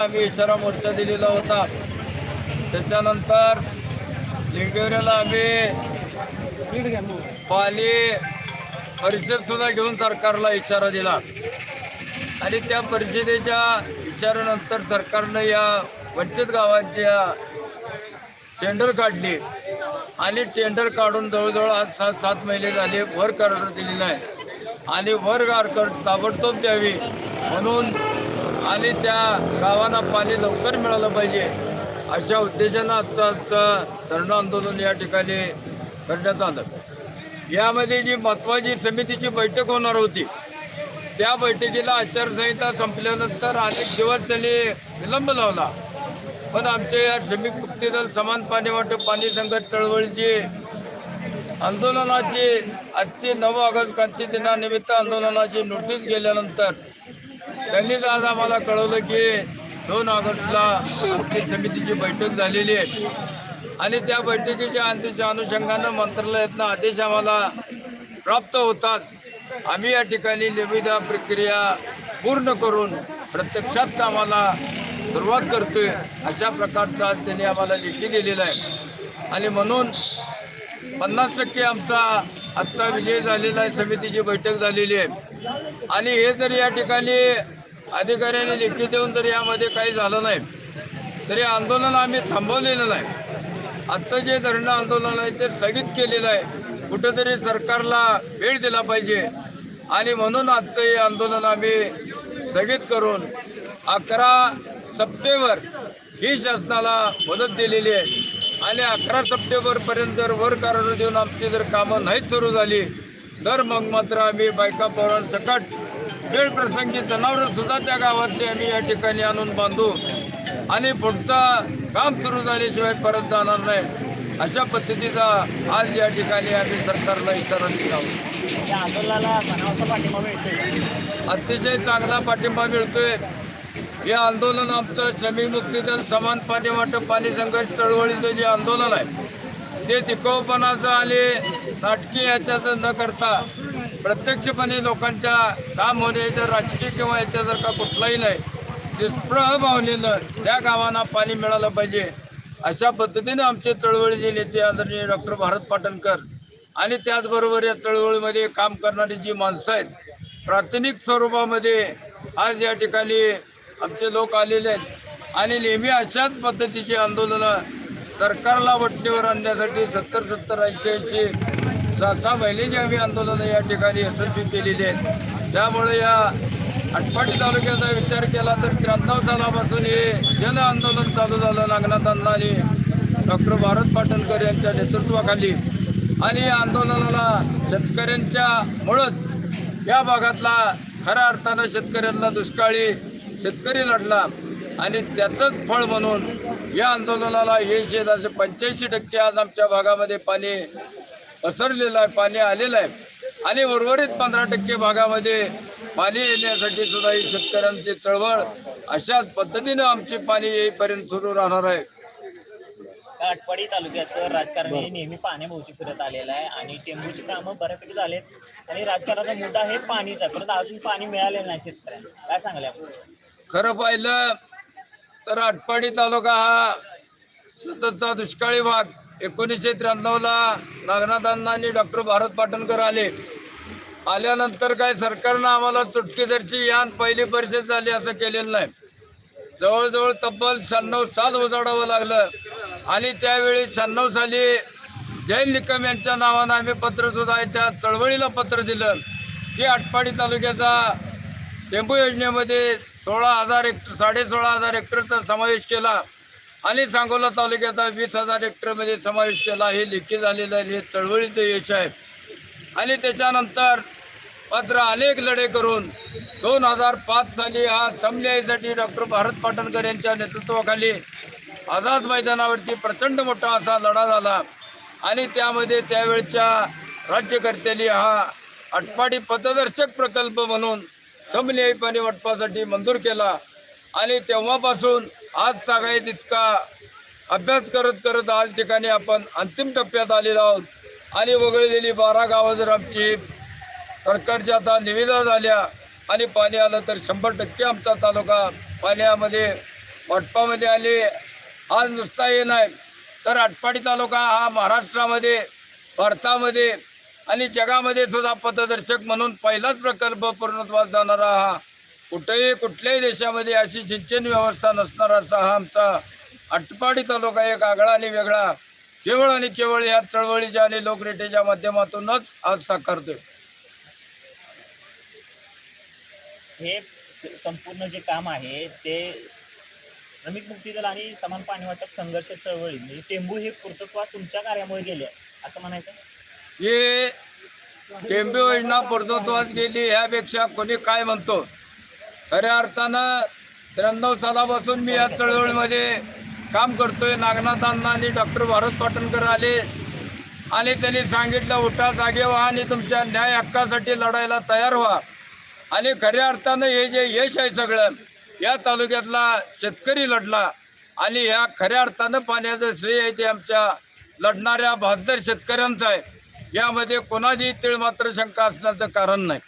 आम्ही इशारा मोर्चा दिलेला होता. त्याच्यानंतर लिंगेऱ्याला आम्ही पाली परिषद सुद्धा घेऊन सरकारला इशारा दिला. आणि त्या परिषदेच्या इशाऱ्यानंतर सरकारनं या वंचित गावांच्या टेंडर काढली. आणि टेंडर काढून जवळजवळ आज सात सात महिने झाले वर्क ऑर्डर दिलेला आहे. आणि वर्क ऑर्डर ताबडतोब द्यावी म्हणून आणि त्या गावांना पाणी लवकर मिळालं पाहिजे. अशा उद्देशानं आजचं आजचं धरणं आंदोलन या ठिकाणी करण्यात आलं. यामध्ये जी महत्त्वाची समितीची बैठक होणार होती त्या बैठकीला आचारसंहिता संपल्यानंतर अनेक दिवस त्यांनी विलंब लावला. पण आमच्या या श्रमिक मुक्ती दल समान पाणी वाटप पाणी संघट चळवळीची आंदोलनाची आजची नऊ ऑगस्ट क्रांती दिनानिमित्त आंदोलनाची नोटीस गेल्यानंतर त्यांनीच आज आम्हाला कळवलं की दोन ऑगस्टला आमची समितीची बैठक झालेली आहे. आणि त्या बैठकीच्या अंतीच्या अनुषंगानं मंत्रालयातनं आदेश आम्हाला प्राप्त होतात. आम्ही या ठिकाणी निविदा प्रक्रिया पूर्ण करून प्रत्यक्षात आम्हाला सुरुवात करतोय अशा प्रकारचा आज त्यांनी आम्हाला लेखी दिलेला आहे. आणि म्हणून पन्नास टक्के आमचा आजचा विजय झालेला आहे समितीची बैठक झालेली आहे. आणि हे जर या ठिकाणी अधिकाऱ्यांनी लेखी देऊन जर यामध्ये काही झालं नाही तरी आंदोलन आम्ही थांबवलेलं नाही. आत्ता जे धरणं आंदोलन आहे ते स्थगित केलेलं आहे. कुठंतरी सरकारला वेळ दिला पाहिजे. आणि म्हणून आजचं हे आंदोलन आम्ही स्थगित करून अकरा सप्टेंबर ही शासनाला मदत दिलेली आहे. आणि अकरा सप्टेंबरपर्यंत जर वर कारण देऊन आमची जर कामं नाहीच सुरू झाली तर मग मात्र आम्ही बायका पोरांसकट वेळ प्रसंगी जनावरं सुद्धा त्या गावातली आम्ही या ठिकाणी आणून बांधू. आणि पुढचं काम सुरू झाल्याशिवाय परत जाणार नाही. अशा पद्धतीचा आज या ठिकाणी आम्ही सरकारला इशारा दिला. आहोत. या पाठिंबा अतिशय चांगला पाठिंबा मिळतोय. हे आंदोलन आमचं श्रमिक मुक्ती दल समान पाणी वाटप पाणी संघर्ष चळवळीचं जे आंदोलन आहे ते तिकोपणाचं आणि नाटकी याच्याचं न करता प्रत्यक्षपणे लोकांच्या काम होण्याचं राजकीय किंवा याच्यासारखा कुठलाही नाही ते भावनेनं त्या गावांना पाणी मिळालं पाहिजे. अशा पद्धतीने आमचे चळवळीचे नेते आदरणीय डॉक्टर भारत पाटणकर आणि त्याचबरोबर या चळवळीमध्ये काम करणारी जी माणसं आहेत प्राथमिक स्वरूपामध्ये आज या ठिकाणी आमचे लोक आलेले आहेत. आणि नेहमी अशाच पद्धतीची आंदोलनं सरकारला वटणीवर आणण्यासाठी सत्तर सत्तर ऐंशी ऐंशी सहा सहा महिन्याची आम्ही आंदोलनं या ठिकाणी यशस्वी केलेली आहेत. त्यामुळे या आटपाडी तालुक्याचा विचार केला तर त्र्याण्णव सालापासून हे जन आंदोलन चालू झालं. नागनाथांना आणि डॉक्टर भारत पाटणकर यांच्या नेतृत्वाखाली. आणि या आंदोलनाला शेतकऱ्यांच्या मुळत या भागातला खऱ्या अर्थानं शेतकऱ्यांना दुष्काळी शेतकरी लढला आणि त्याचंच फळ म्हणून या आंदोलनाला हे जे पंच्याऐंशी टक्के आज आमच्या भागामध्ये पाणी पसरलेलं आहे पाणी आलेलं आहे. आणि उर्वरित पंधरा टक्के भागामध्ये पाणी येण्यासाठी सुद्धा ही शेतकऱ्यांची चळवळ अशाच पद्धतीनं आमची पाणी येईपर्यंत सुरू राहणार आहे. आटपाडी तालुक्याचं राजकारण हे नेहमी पाण्याभोवती फिरत आलेलं आहे आणि टेंबूची कामं बऱ्यापैकी झालेत. आणि राजकारणाचा मुद्दा हे पाणीचा परंतु अजून पाणी मिळालेलं नाही शेतकऱ्यांना. काय सांगाल खरं पाहिलं तर आटपाडी तालुका हा सततचा दुष्काळी भाग एकोणीसशे त्र्याण्णवला नागनाथांना आणि डॉक्टर भारत पाटणकर आले. आल्यानंतर काय सरकारनं आम्हाला चुटकीदरची यान पहिली परिषद झाली असं केलेलं नाही. जवळजवळ तब्बल शहाण्णव साल उजाडावं लागलं. आणि त्यावेळी शहाण्णव साली जैन निकम यांच्या नावानं आम्ही पत्रसुद्धा आहे त्या चळवळीला पत्र दिलं. की आटपाडी तालुक्याचा टेंबू योजनेमध्ये सोळा हजार हेक्टर साडेसोळा हजार हेक्टरचा समावेश केला. आणि सांगोला तालुक्याचा वीस हजार हेक्टरमध्ये समावेश केला. हे लेखी झालेलं आहे. हे चळवळीचं यश आहे. आणि त्याच्यानंतर मात्र अनेक लढे करून दोन हजार पाच साली हा समन्यायासाठी डॉक्टर भारत पाटणकर यांच्या नेतृत्वाखाली आझाद मैदानावरती प्रचंड मोठा असा लढा झाला. आणि त्यामध्ये त्यावेळच्या राज्यकर्त्यांनी हा अटपाडी पथदर्शक प्रकल्प म्हणून समन्यायी पाणी वाटपासाठी मंजूर केला. आणि तेव्हापासून आज सगळ्यात इतका अभ्यास करत करत आज ठिकाणी आपण अंतिम टप्प्यात आलेलो आहोत. आणि वगळलेली बारा गावं जर आमची सरकारच्या आता निविदा झाल्या आणि पाणी आलं तर शंभर टक्के आमचा तालुका पाण्यामध्ये वाटपामध्ये आले. आज नुसता हे नाही तर आटपाडी तालुका हा महाराष्ट्रामध्ये भारतामध्ये आणि जगामध्ये सुद्धा पथदर्शक म्हणून पहिलाच प्रकल्प पूर्णत्वास जाणारा हा कुठेही कुठल्याही देशामध्ये अशी सिंचन व्यवस्था नसणारा असा हा आमचा आटपाडी तालुका एक आगळा आणि वेगळा. केवळ आणि केवळ या चळवळीच्या आणि लोकरेटेच्या माध्यमातूनच आज साकारतोय. हे संपूर्ण जे काम आहे ते श्रमिक मुक्ती दल आणि समान पाणी वाटप संघर्ष चळवळी म्हणजे टेंबू हे पूर्तत्वात तुमच्या कार्यामुळे गेले असं म्हणायचं? हे टेंबू योजना पूर्णत्वास गेली ह्यापेक्षा कोणी काय म्हणतो? खऱ्या अर्थानं त्र्याण्णव सालापासून मी या चळवळीमध्ये काम करतोय. नागनाथ अण्णा आणि डॉक्टर भारत पाटणकर आले आणि त्यांनी सांगितलं उठा जागे व्हा आणि तुमच्या न्याय हक्कासाठी लढायला तयार व्हा. आणि खऱ्या अर्थानं हे जे यश आहे सगळं या तालुक्यातला शेतकरी लढला आणि ह्या खऱ्या अर्थानं पाण्याचं श्रेय आहे ते आमच्या लढणाऱ्या बहादर शेतकऱ्यांचं आहे. यामध्ये कोणाची तीळ मात्र शंका असण्याचं कारण नाही.